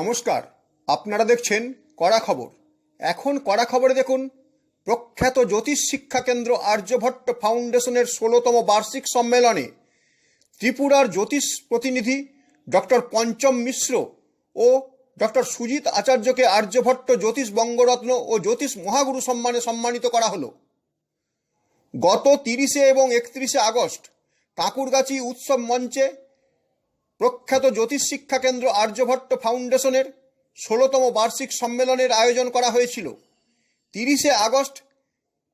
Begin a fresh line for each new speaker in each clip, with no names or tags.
নমস্কার, আপনারা দেখছেন কড়া খবর। এখন কড়া খবরে দেখুন, প্রখ্যাত জ্যোতিষ শিক্ষা কেন্দ্র আর্যভট্ট ফাউন্ডেশনের ষোলোতম বার্ষিক সম্মেলনে ত্রিপুরার জ্যোতিষ প্রতিনিধি ডক্টর পঞ্চম মিশ্র ও ডক্টর সুজিত আচার্যকে আর্যভট্ট জ্যোতিষ বঙ্গরত্ন ও জ্যোতিষ মহাগুরু সম্মানে সম্মানিত করা হলো। গত তিরিশে এবং একত্রিশে আগস্ট কাঁকুরগাছি উৎসব মঞ্চে প্রখ্যাত জ্যোতিষ শিক্ষা কেন্দ্র আর্যভট্ট ফাউন্ডেশনের ষোলোতম বার্ষিক সম্মেলনের আয়োজন করা হয়েছিল। তিরিশে আগস্ট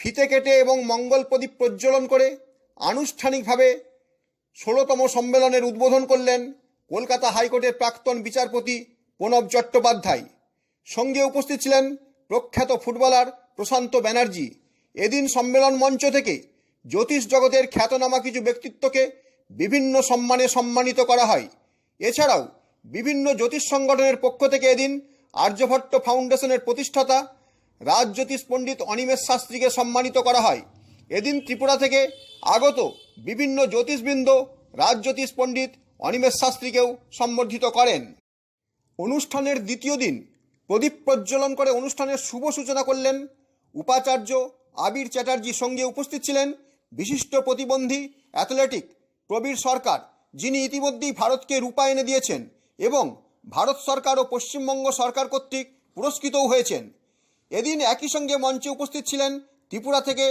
ফিতে কেটে এবং মঙ্গল প্রদীপ প্রজ্বলন করে আনুষ্ঠানিকভাবে ষোলোতম সম্মেলনের উদ্বোধন করলেন কলকাতা হাইকোর্টের প্রাক্তন বিচারপতি প্রণব চট্টোপাধ্যায়। সঙ্গে উপস্থিত ছিলেন প্রখ্যাত ফুটবলার প্রশান্ত ব্যানার্জি। এদিন সম্মেলন মঞ্চ থেকে জ্যোতিষ জগতের খ্যাতনামা কিছু ব্যক্তিত্বকে বিভিন্ন সম্মানে সম্মানিত করা হয়। এছাড়াও বিভিন্ন জ্যোতিষ সংগঠনের পক্ষ থেকে এদিন আর্যভট্ট ফাউন্ডেশনের প্রতিষ্ঠাতা রাজ জ্যোতিষ পণ্ডিত অনিমেষ শাস্ত্রীকে সম্মানিত করা হয়। এদিন ত্রিপুরা থেকে আগত বিভিন্ন জ্যোতিষবৃন্দ রাজ জ্যোতিষ পণ্ডিত অনিমেষ শাস্ত্রীকেও সম্বর্ধিত করেন। অনুষ্ঠানের দ্বিতীয় দিন প্রদীপ প্রজ্বলন করে অনুষ্ঠানের শুভ সূচনা করলেন উপাচার্য আবির চ্যাটার্জি সঙ্গে উপস্থিত ছিলেন বিশিষ্ট প্রতিবন্ধী অ্যাথলেটিক প্রবীর সরকার যিনি ইতিমধ্যেই ভারতকে রূপা এনে দিয়েছেন এবং ভারত সরকার ও পশ্চিমবঙ্গ সরকার কর্তৃক পুরস্কৃতও হয়েছেন। এদিন একই সঙ্গে মঞ্চে উপস্থিত ছিলেন ত্রিপুরা থেকে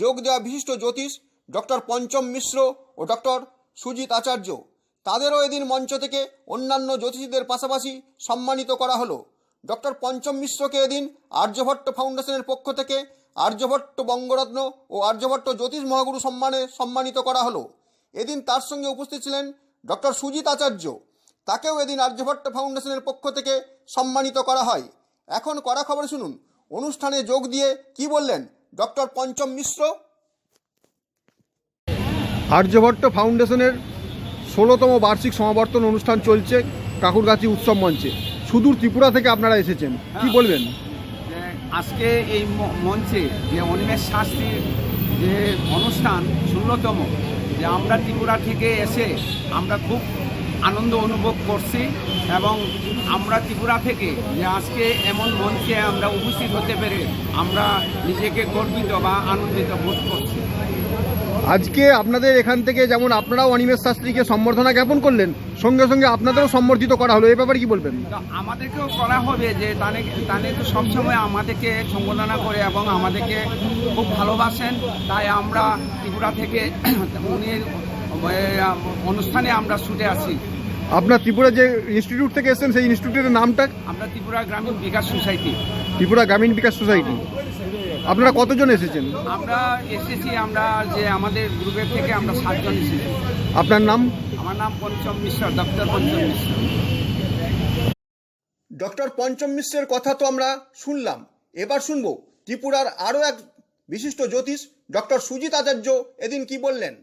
যোগ দেওয়া বিশিষ্ট জ্যোতিষ ডক্টর পঞ্চম মিশ্র ও ডক্টর সুজিত আচার্য। তাদেরও এদিন মঞ্চ থেকে অন্যান্য জ্যোতিষীদের পাশাপাশি সম্মানিত করা হলো। ডক্টর পঞ্চম মিশ্রকে এদিন আর্যভট্ট ফাউন্ডেশনের পক্ষ থেকে আর্যভট্ট বঙ্গরত্ন ও আর্যভট্ট জ্যোতিষ মহাগুরু সম্মানে সম্মানিত করা হলো। এদিন তার সঙ্গে উপস্থিত ছিলেন ডক্টর সুজিত আচার্য। তাকেও এদিন আর্যভট্ট ফাউন্ডেশনের পক্ষ থেকে সম্মানিত করা হয়। এখন কড়া খবর শুনুন। অনুষ্ঠানে যোগ দিয়ে কি বললেন ডক্টর পঞ্চম মিশ্র? আর্যভট্ট ফাউন্ডেশনের ষোলোতম বার্ষিক সমাবর্তন অনুষ্ঠান চলছে কাকুরগাছি উৎসব মঞ্চে। সুদূর ত্রিপুরা থেকে আপনারা এসেছেন। কি বলবেন?
যে আজকে এই মঞ্চে যে অন্যের শাস্ত্রীর যে অনুষ্ঠান ষোলোতম যে আমরা ত্রিপুরা থেকে এসে আমরা খুব আনন্দ অনুভব করছি এবং আমরা ত্রিপুরা থেকে যে আজকে এমন মঞ্চে আমরা উপস্থিত হতে পেরে আমরা নিজেকে গর্বিত বা আনন্দিত বোধ করছি।
আজকে আপনাদের এখান থেকে যেমন আপনারাও অনিমেষ শাস্ত্রীকে সম্বর্ধনা জ্ঞাপন করলেন সঙ্গে সঙ্গে আপনাদেরও সম্বর্ধিত করা হলো। এ ব্যাপারে কি বলবেন?
আমাদেরকেও করা হবে যে তানে তানে তো সবসময় আমাদেরকে সম্বোধনা করে এবং আমাদেরকে খুব ভালোবাসেন। তাই আমরা ত্রিপুরা থেকে উনি অনুষ্ঠানে আমরা ছুটে আসি।
আপনার ত্রিপুরা যে ইনস্টিটিউট থেকে এসেছেন সেই ইনস্টিটিউটের নামটা?
আমরা ত্রিপুরা গ্রামীণ বিকাশ সোসাইটি।
ত্রিপুরা গ্রামীণ বিকাশ সোসাইটি। আপনারা কতজন এসেছেন?
আমরা এসেছি আমরা যে আমাদের গ্রুপের থেকে আমরা সাতজন এসেছি।
আপনার নাম?
আমার নাম পঞ্চম মিশ্র ডক্টর পঞ্চম মিশ্র।
ডক্টর পঞ্চম মিশ্রের কথা তো আমরা শুনলাম। এবার শুনব ত্রিপুরার আরও এক বিশিষ্ট জ্যোতিষ ডক্টর সুজিত আচার্য এদিন কি বললেন?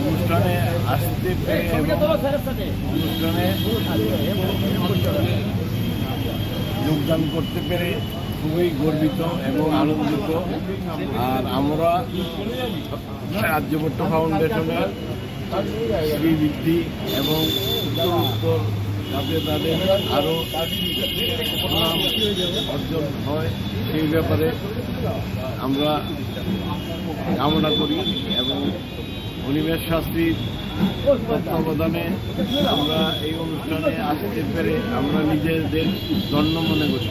অনুষ্ঠানে আসতে পেরে অনুষ্ঠানে যোগদান করতে পেরে খুবই গর্বিত এবং আনন্দিত। আর আমরা রাজ্যভট্ট ফাউন্ডেশনের শ্রীবৃদ্ধি এবং উত্তর উত্তর যাতে তাদের আরও অর্জন হয় সেই ব্যাপারে আমরা কামনা করি এবং অনিমেষ শাস্ত্রীর তত্ত্বাবধানে আমরা এই অনুষ্ঠানে আসতে পেরে আমরা নিজেদের ধন্য মনে করি।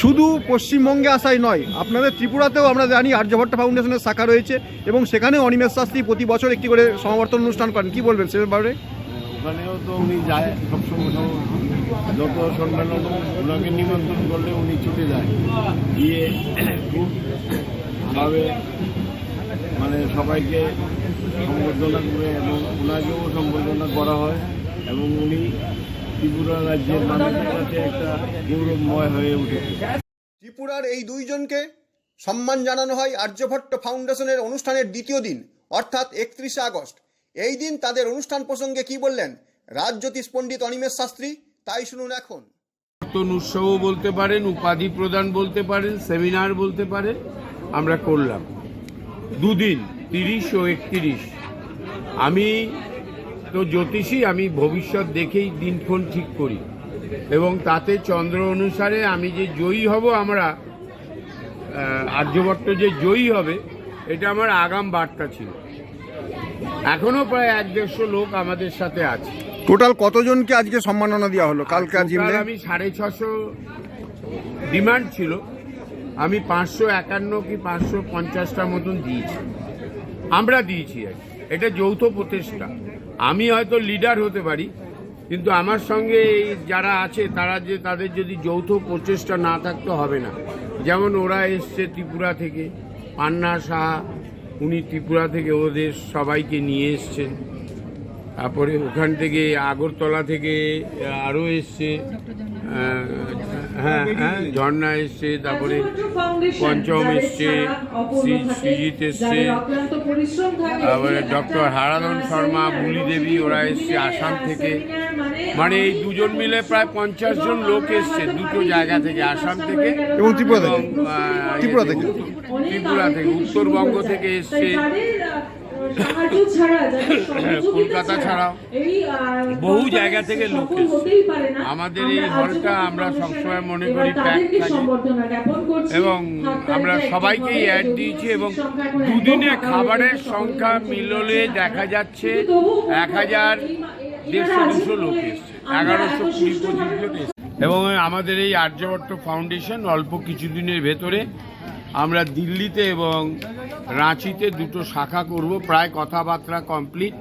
শুধু পশ্চিমবঙ্গে আসাই নয় আপনাদের ত্রিপুরাতেও আমরা জানি আর্যভট্ট ফাউন্ডেশনের শাখা রয়েছে এবং সেখানে অনিমেষ শাস্ত্রী প্রতি বছর একটি করে সমাবর্তন অনুষ্ঠান করেন। কি বলবেন সে ব্যাপারে?
ওখানেও তো উনি যায় সবসময় যত সম্মেলন ওনাকে নিমন্ত্রণ করলে উনি ছুটে যায়। গিয়ে খুব ভাবে মানে সবাইকে সম্বর্ধনা করে এবং ওনাকেও সম্বর্ধনা করা হয় এবং উনি ত্রিপুরা রাজ্যের মানুষের কাছে একটা গৌরবময় হয়ে উঠেছে।
ত্রিপুরার এই দুইজনকে সম্মান জানানো হয় আর্যভট্ট ফাউন্ডেশনের অনুষ্ঠানের দ্বিতীয় দিন অর্থাৎ একত্রিশে আগস্ট। এই দিন তাদের অনুষ্ঠান প্রসঙ্গে কি বললেন রাজ পণ্ডিত অনিমেষ শাস্ত্রী তাই শুনুন এখন।
নতুন উৎসব বলতে পারেন উপাধি প্রদান বলতে পারেন সেমিনার বলতে পারেন আমরা করলাম। দুদিন তিরিশ ও একত্রিশ। আমি তো জ্যোতিষী আমি ভবিষ্যৎ দেখেই দিনক্ষণ ঠিক করি। এবং তাতে চন্দ্র অনুসারে আমি যে জয়ী হব আমরা আর্যভট্ট যে জয়ী হবে এটা আমার আগাম বার্তা ছিল। এখনও প্রায় এক দেড়শো লোক আমাদের সাথে আছে।
টোটাল কতজনকে আজকে সম্মাননা দেওয়া হলো? কালকে
আমি সাড়ে ছশো ডিমান্ড ছিল। আমি পাঁচশো একান্ন কি পাঁচশো পঞ্চাশটা মতন দিয়েছি। আমরা দিয়েছি আর। এটা যৌথ প্রচেষ্টা আমি হয়তো লিডার হতে পারি, কিন্তু আমার সঙ্গে যারা আছে, তারা যে, তাদের যদি যৌথ প্রচেষ্টা না থাকতে হবে না। যেমন ওরা এসছে ত্রিপুরা থেকে, পান্না সাহা, উনি ত্রিপুরা থেকে ওদের সবাইকে নিয়ে এসছেন। তারপরে ওখান থেকে আগরতলা থেকে আরও এসছে হ্যাঁ হ্যাঁ ঝর্ণা এসছে তারপরে পঞ্চম এসছে সৃজিত এসছে তারপরে ডক্টর হারাধন শর্মা বুলি দেবী ওরা এসছে আসাম থেকে মানে এই দুজন মিলে প্রায় পঞ্চাশ জন লোক এসছে দুটো জায়গা থেকে আসাম থেকে
এবং ত্রিপুরা থেকে। ত্রিপুরা থেকে।
ত্রিপুরা থেকে উত্তরবঙ্গ থেকে এসছে কলকাতা ছাড়াও। বহু জায়গা থেকে লোক আমাদের এই হলটা আমরা সবসময় মনে করি প্যাক থাকে। এবং আমরা সবাইকেই অ্যাড দিয়েছি এবং দুদিনে খাবারের সংখ্যা মিললে দেখা যাচ্ছে এক হাজার দেড়শো দুশো লোক এসছে এগারোশো কুড়ি পঁচিশ লোক এসছে। এবং আমাদের এই আর্যভট্ট ফাউন্ডেশন অল্প কিছুদিনের ভেতরে আমরা দিল্লিতে এবং রাঁচিতে দুটো শাখা করব, প্রায় কথাবার্তা কমপ্লিট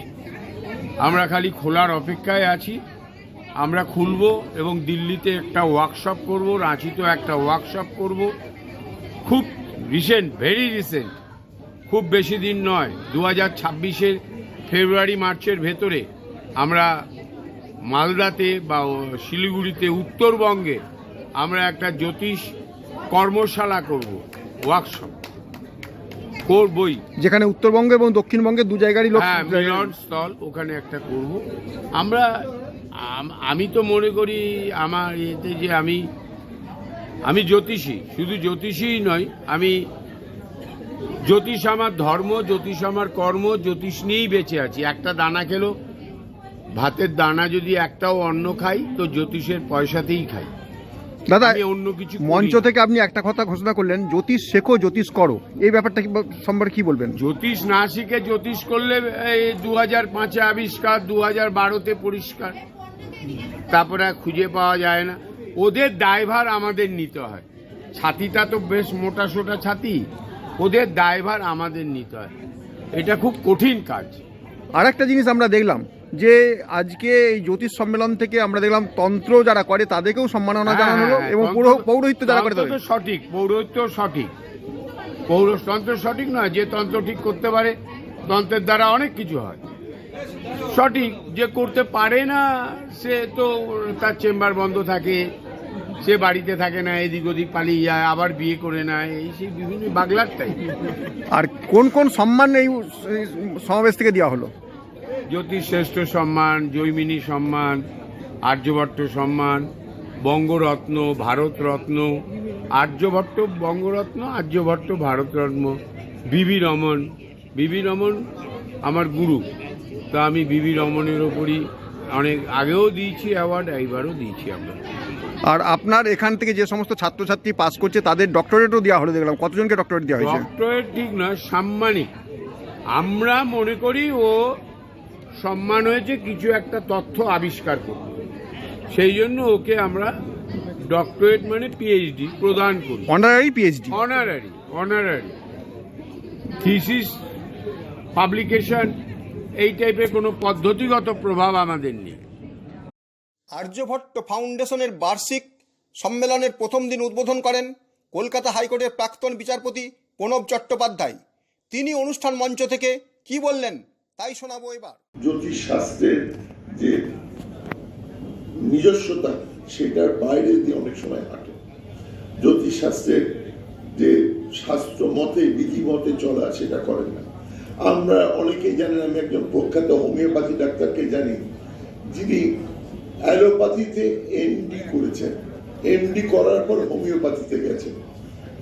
আমরা খালি খোলার অপেক্ষায় আছি। আমরা খুলব এবং দিল্লিতে একটা ওয়ার্কশপ করব, রাঁচিতেও একটা ওয়ার্কশপ করব। খুব রিসেন্ট ভেরি রিসেন্ট খুব বেশি দিন নয় দু হাজার ছাব্বিশের ফেব্রুয়ারি, মার্চের ভেতরে আমরা মালদাতে বা শিলিগুড়িতে, উত্তরবঙ্গে আমরা একটা জ্যোতিষ কর্মশালা করব। ওয়ার্কশপ করবই।
যেখানে উত্তরবঙ্গ এবং দক্ষিণবঙ্গে দু জায়গারই লোক
হ্যাঁ মিলন স্থল ওখানে একটা করব। আমরা আমি তো মনে করি আমার এতে যে আমি আমি জ্যোতিষী শুধু জ্যোতিষীই নয় আমি জ্যোতিষ আমার ধর্ম জ্যোতিষ আমার কর্ম জ্যোতিষ নিয়েই বেঁচে আছি। একটা দানা খেলো ভাতের দানা যদি একটাও অন্ন খাই তো জ্যোতিষের পয়সাতেই খাই।
দাদা
অন্য কিছু
মঞ্চ থেকে আপনি একটা কথা ঘোষণা করলেন জ্যোতিষ শেখো জ্যোতিষ করো। এই ব্যাপারটা কি সম্পর্কে কি বলবেন?
জ্যোতিষ না শিখে জ্যোতিষ করলে এই দু হাজার পাঁচে আবিষ্কার দু হাজার বারোতে পরিষ্কার। তারপরে খুঁজে পাওয়া যায় না। ওদের দায়ভার আমাদের নিতে হয়। ছাতিটা তো বেশ মোটা সোটা ছাতি। ওদের দায়ভার আমাদের নিতে হয়। এটা খুব কঠিন কাজ।
আর একটা জিনিস আমরা দেখলাম যে আজকে এই জ্যোতিষ সম্মেলন থেকে আমরা দেখলাম তন্ত্র যারা করে তাদেরকেও সম্মাননা জানানো হলো
হ্যাঁ,
এবং
তন্ত্র-
পৌরো- পৌরোহিত্য যারা করে তাদের
সঠিক পৌরোহিত্য সঠিক। পৌরতন্ত্র সঠিক নয় যে তন্ত্র ঠিক করতে পারে তন্ত্রের দ্বারা অনেক কিছু হয়। সঠিক যে করতে পারে না সে তো তার চেম্বার বন্ধ থাকে। সে বাড়িতে থাকে না এদিক ওদিক পালিয়ে যায় আবার বিয়ে করে নেয় এই সেই বিভিন্ন বাগলার টাইপ
আর কোন কোন সম্মান এই সমাবেশ থেকে দেওয়া হলো?
জ্যোতিষ শ্রেষ্ঠ সম্মান জৈমিনী সম্মান আর্যভট্ট সম্মান বঙ্গরত্ন ভারতরত্ন আর্যভট্ট বঙ্গরত্ন আর্যভট্ট ভারতরত্ন বিবি রমন। বিবি রমন আমার গুরু। তা আমি বিবি রমনের ওপরই অনেক আগেও দিয়েছি অ্যাওয়ার্ড এইবারও দিয়েছি আমরা।
আর আপনার এখান থেকে যে সমস্ত ছাত্রছাত্রী পাস করছে তাদের ডক্টরেটও দেওয়া হলো দেখলাম। কতজনকে ডক্টরেট দেওয়া হয়েছে?
ডক্টরেট ঠিক নয় সাম্মানিক। আমরা মনে করি ও সম্মান হয়েছে কিছু একটা তথ্য আবিষ্কার করতে সেই জন্য ওকে আমরা ডক্টরেট মানে পিএইচডি প্রদান করি।
Honorary PhD
honorary honorary thesis publication এই টাইপের কোনো পদ্ধতিগত প্রভাব আমাদের নেই।
আর্যভট্ট ফাউন্ডেশনের বার্ষিক সম্মেলনের প্রথম দিন উদ্বোধন করেন কলকাতা হাইকোর্টের প্রাক্তন বিচারপতি প্রণব চট্টোপাধ্যায়। তিনি অনুষ্ঠান মঞ্চ থেকে কি বললেন তাই শোনাবো এবার।
জ্যোতিষ শাস্ত্রের যে নিজস্বতা, সেটার বাইরে দিয়ে অনেক সময় হাঁটে। জ্যোতিষ শাস্ত্রের যে শাস্ত্র মতে, বিধি মতে চলা, সেটা করেন না। আমরা অনেকেই জানেন আমি একজন প্রখ্যাত হোমিওপ্যাথি ডাক্তারকে জানি, যিনি অ্যালোপ্যাথিতে এমডি করেছেন। এমডি করার পর হোমিওপ্যাথিতে গেছেন।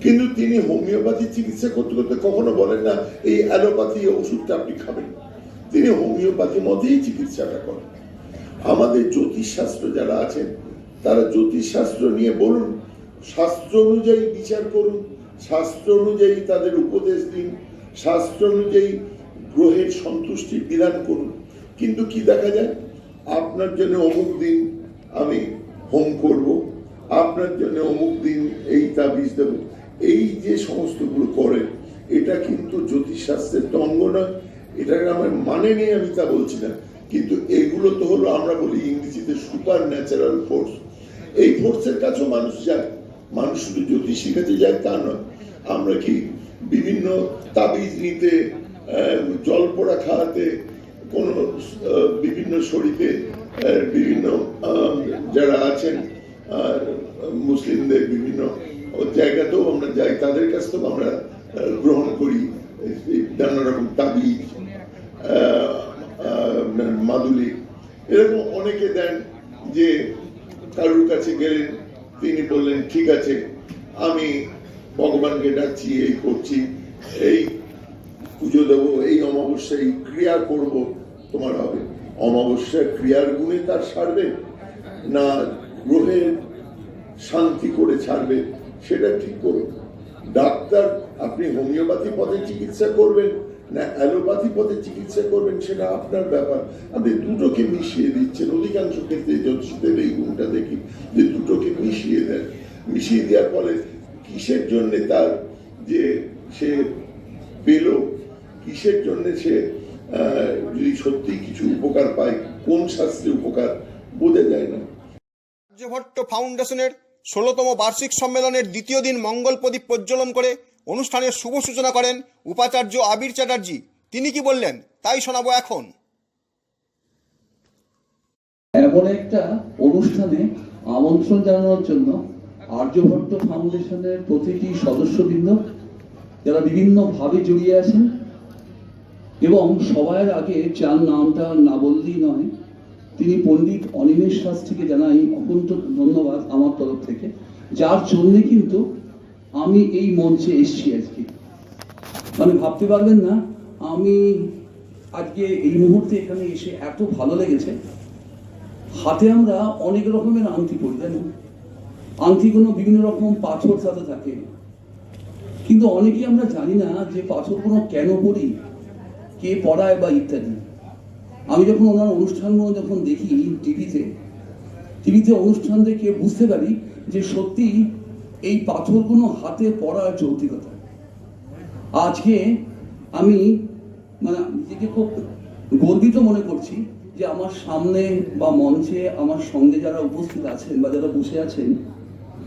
কিন্তু তিনি হোমিওপ্যাথি চিকিৎসা করতে করতে কখনো বলেন না, এই অ্যালোপ্যাথি ওষুধটা আপনি খাবেন। তিনি হোমিওপ্যাথি মতেই চিকিৎসাটা করেন। আমাদের জ্যোতিষশাস্ত্র যারা আছেন, তারা জ্যোতিষশাস্ত্র নিয়ে বলুন, শাস্ত্র অনুযায়ী বিচার করুন, শাস্ত্র অনুযায়ী তাদের উপদেশ দিন, শাস্ত্র অনুযায়ী গ্রহের সন্তুষ্টি বিধান করুন। কিন্তু কি দেখা যায়? আপনার জন্য অমুক দিন আমি হোম করব, আপনার জন্য অমুক দিন এই তাবিজ দেব। এই যে সমস্তগুলো করেন, এটা কিন্তু জ্যোতিষশাস্ত্রের তো অঙ্গ নয়। এটাকে আমার মানে নেই আমি তা বলছি না। কিন্তু এগুলো তো হলো আমরা বলি ইংরেজিতে সুপার ন্যাচারাল ফোর্স এই ফোর্সের কাছেও মানুষ যায়। মানুষ শুধু জ্যোতিষীর কাছে যায়, তা নয়। আমরা কি বিভিন্ন তাবিজ নিতে জল পোড়া খাওয়াতে কোন বিভিন্ন আহ, বিভিন্ন যারা আছেন মুসলিমদের বিভিন্ন জায়গাতেও আমরা যাই তাদের কাছ থেকেও আমরা গ্রহণ করি। নানা রকম আহ, মাদুলি। এরকম অনেকে দেন যে কারুর কাছে গেলেন তিনি বললেন ঠিক আছে আমি ভগবানকে ডাকছি এই করছি এই পুজো দেবো এই অমাবস্যায় এই ক্রিয়া করব। তোমার হবে। অমাবস্যার ক্রিয়ার গুণে তার সারবে না গ্রহের শান্তি করে ছাড়বে, সেটা ঠিক করুন ডাক্তার, আপনি হোমিওপ্যাথি পথে চিকিৎসা করবেন, না অ্যালোপ্যাথি পথে চিকিৎসা করবেন, সেটা আপনার ব্যাপার। আপনি দুটোকে মিশিয়ে দিচ্ছেন, অধিকাংশ ক্ষেত্রে জ্যোতিষদের এই গুণটা দেখি, যে দুটোকে মিশিয়ে দেন। মিশিয়ে দেওয়ার ফলে কিসের জন্যে তার যে সে পেল, কিসের জন্যে সে যদি সত্যি কিছু উপকার পায় কোন শাস্ত্রে উপকার বোঝা যায় না।
আর্যভট্ট ফাউন্ডেশনের ষোলোতম বার্ষিক সম্মেলনের দ্বিতীয় দিন মঙ্গল প্রদীপ প্রজ্বলন করে অনুষ্ঠানের শুভ সূচনা করেন উপাচার্য আবির চ্যাটার্জি। তিনি কি বললেন তাই শোনাবো এখন।
এমন একটা অনুষ্ঠানে আমন্ত্রণ জানানোর জন্য আর্যভট্ট ফাউন্ডেশনের প্রতিটি সদস্যবৃন্দ যারা বিভিন্নভাবে জড়িয়ে আছেন এবং সবার আগে যার নামটা না বললেই নয়, তিনি পণ্ডিত অনিমেষ শাস্ত্রীকে জানাই অকুণ্ঠ ধন্যবাদ আমার তরফ থেকে। যার জন্যে কিন্তু আমি এই মঞ্চে এসেছি আজকে। মানে ভাবতে পারবেন না, আমি আজকে এই মুহূর্তে এখানে এসে এত ভালো লেগেছে। হাতে আমরা অনেক রকমের আংটি পরি, তাই না? আংটিগুলো বিভিন্ন রকম পাথর সাথে থাকে। কিন্তু অনেকেই আমরা জানি না যে পাথরগুলো কেন পরি। কে পড়ায় বা ইত্যাদি। আমি যখন ওনার অনুষ্ঠানগুলো যখন দেখি টিভিতে টিভিতে অনুষ্ঠান দেখে বুঝতে পারি যে সত্যি এই পাথরগুলো হাতে পড়ার যৌতিকতা আজকে আমি মানে নিজেকে খুব গর্বিত মনে করছি যে আমার সামনে বা মঞ্চে আমার সঙ্গে যারা উপস্থিত আছেন বা যারা বসে আছেন,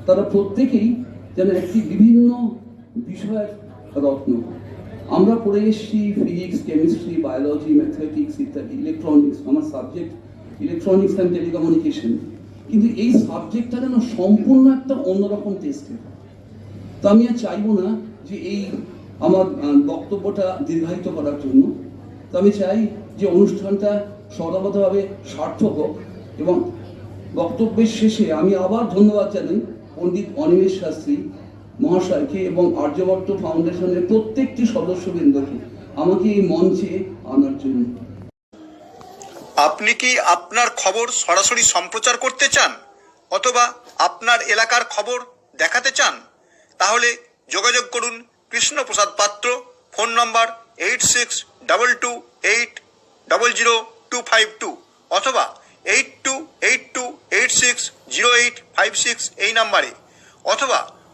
তারা প্রত্যেকেই যেন একটি বিভিন্ন বিষয়ের রত্ন। আমরা পড়ে এসেছি ফিজিক্স কেমিস্ট্রি বায়োলজি ম্যাথমেটিক্স ইত্যাদি ইলেকট্রনিক্স আমার সাবজেক্ট ইলেকট্রনিক্স অ্যান্ড টেলিকমিউনিকেশন কিন্তু এই সাবজেক্টটা যেন সম্পূর্ণ একটা অন্যরকম টেস্টের তো আমি আর চাইব না যে এই আমার বক্তব্যটা দীর্ঘায়িত করার জন্য। তো আমি চাই যে অনুষ্ঠানটা সর্বতভাবে সার্থক হোক এবং বক্তব্যের শেষে আমি আবার ধন্যবাদ জানাই পণ্ডিত অনিমেষ শাস্ত্রী মহাশয়কে এবং আর্যভট্ট ফাউন্ডেশনের প্রত্যেকটি সদস্যবৃন্দকে আমাকে এই মঞ্চে আনার জন্য।
আপনি কি আপনার খবর সরাসরি সম্প্রচার করতে চান অথবা আপনার এলাকার খবর দেখাতে চান? তাহলে যোগাযোগ করুন Krishnaprasad Patra, phone number eight six double two eight double zero two five two অথবা eight two eight two eight six zero eight five six এই নাম্বারে। অথবা